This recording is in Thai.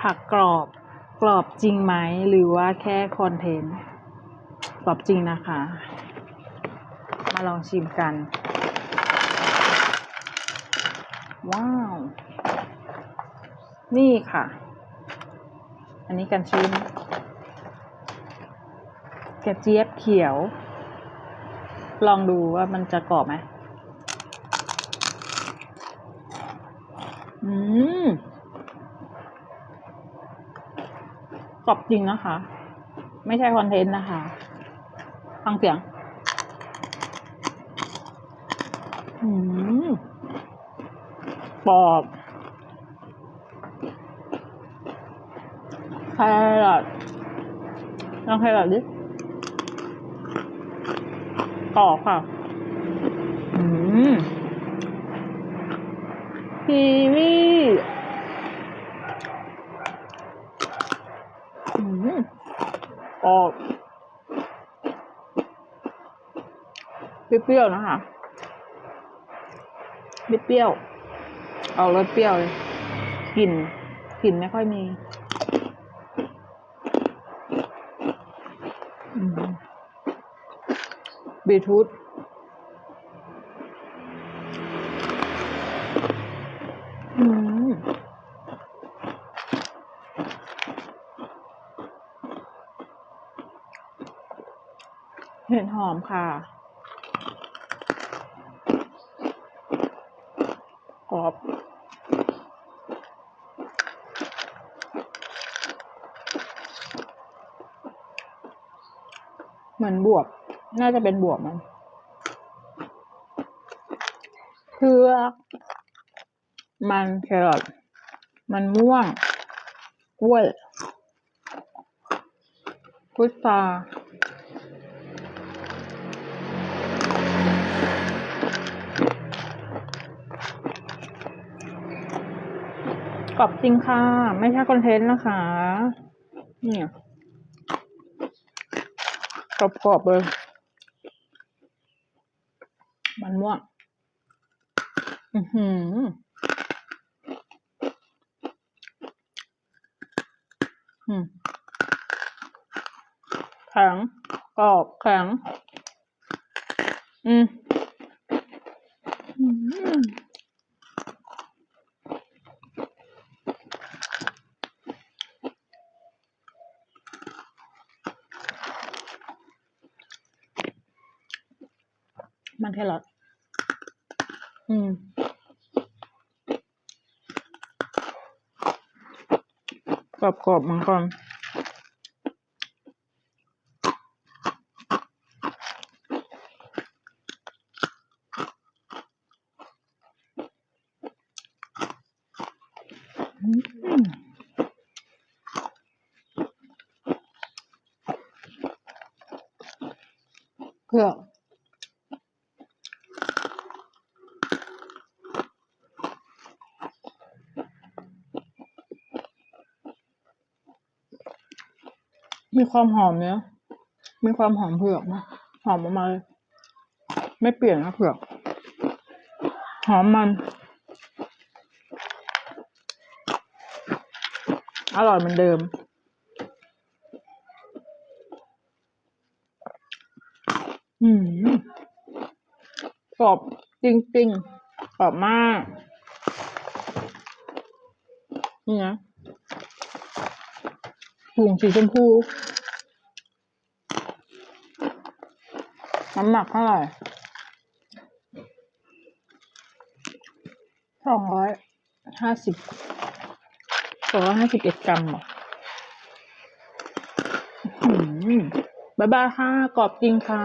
ผักกรอบ กรอบจริงไหม หรือว่าแค่คอนเทนต์ กรอบจริงนะคะ มาลองชิมกัน ว้าว นี่ค่ะ อันนี้กันชิมกระเจี๊ยบเขียว ลองดูว่ามันจะกรอบไหมอืม กรอบจริงนะคะ ไม่ใช่คอนเทนต์นะคะ ฟังเสียง อืมกรอบแครอทลองแครอทดิกรอบค่ะ อืมกีวีอืม กรอบเปรี้ยวๆนะคะไม่เปรี้ยวเอารสเปรี้ยวเลยกลิ่นกลิ่นไม่ค่อยมีบีทูต เห็ดหอมค่ะ กรอบ เหมือนบวบ น่าจะเป็นบวบมันเผือกมันแครอทมันม่วงกล้วยพุทรา กรอบจริงค่ะ ไม่ใช่คอนเทนต์นะคะ เนี่ยกรอบๆเลย มันม่วง อือหืออืมแข็งกรอบแข็ง อืมอืม มันแครอทอืมกรอบๆเหมือนกันอืมเผือก มีความหอมเนี้ยมีความหอมเผือกนะหอมออกมาเลยไม่เปลี่ยนนะเผือก หอมมัน อร่อยเหมือนเดิม อืมกรอบจริงๆกรอบมาก นี่นะถุงสีชมพู น้ำหนักเท่าไหร่สองร้อยห้าสิบสองร้อยห้าสิบเอ็ดกรัมหรออื้อหือบายบายค่ะ กรอบจริงค่ะ